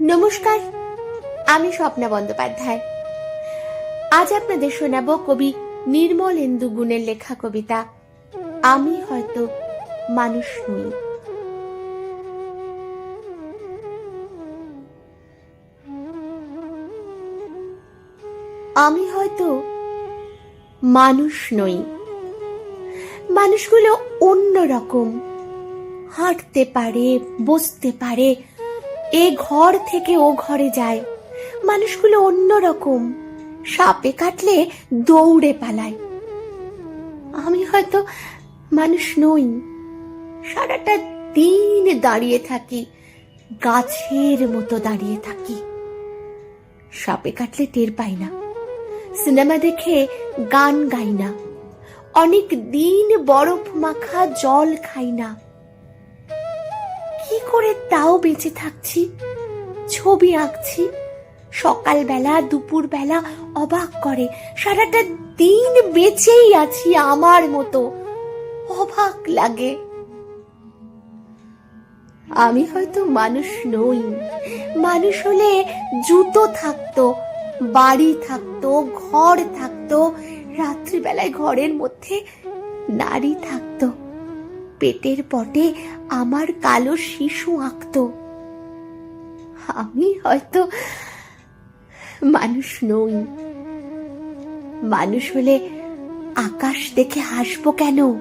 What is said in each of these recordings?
নমস্কার, আমি স্বপ্না বন্দ্যোপাধ্যায়। আজ আপনাদের শোনাবো কবি নির্মল ইন্দু গুণের লেখা কবিতা, আমি হয়তো মানুষ নই। আমি হয়তো মানুষ নই। মানুষগুলো অন্য রকম হাঁটতে পারে, বসতে পারে এ ঘর থেকে ও ঘরে যায়। মানুষগুলো অন্য রকম। সাপে কাটলে দৌড়ে পালায়। আমি হয়তো মানুষ নই। সারাটা দিন দাঁড়িয়ে থাকি, গাছের মতো দাঁড়িয়ে থাকি। সাপে কাটলে টের পাই না। সিনেমা দেখে গান গাই না। অনেক দিন বরফ মাখা জল খাই না। কি করে তাও বেঁচে থাকছি? ছবি আঁকছি। সকালবেলা, দুপুরবেলা অবাক করে। সারাটা দিন বেঁচেই আছি আমার মতো। অবাক লাগে। আমি হয়তো মানুষ নই। মানুষ হলে জুতো থাকতো, বাড়ি থাকতো, ঘর থাকতো, রাত্রিবেলায় ঘরের মধ্যে নারী থাকতো। পেটের পটে আমার কালো শিশু আঁকত। আমি হয়তো মানুষ নই। মানুষ হলে আকাশ দেখে হাসবো কেন?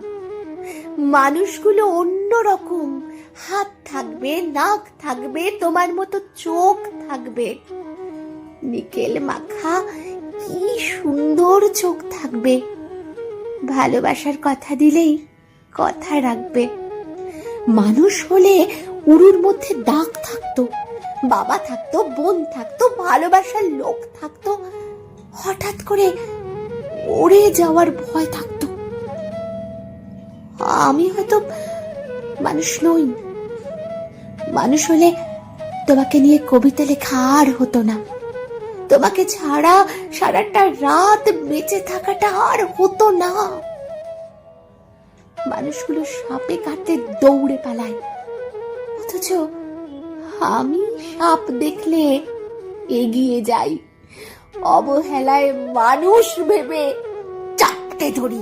মানুষগুলো অন্য রকম। হাত থাকবে, নাক থাকবে, তোমার মতো চোখ থাকবে। নিকেল মাখা কি সুন্দর চোখ থাকবে। ভালোবাসার কথা দিলেই কথা রাখবে। মানুষ হলে উড়ুর মধ্যে দাগ থাকতো, বাবা থাকতো, বোন থাকতো, ভালোবাসার লোক থাকতো। হঠাৎ করে উড়ে যাওয়ার ভয় থাকতো। আমি হয়তো মানুষ নই। মানুষ হলে তোমাকে নিয়ে কবিতা লেখা আর হতো না। তোমাকে ছাড়া সারাটা রাত বেঁচে থাকাটা আর হতো না। মানুষগুলো সাপে কাটতে দৌড়ে পালায়। অথচ আমি সাপ দেখলে এগিয়ে যাই। অবহেলায় মানুষ ভেবে চাপতে ধরি।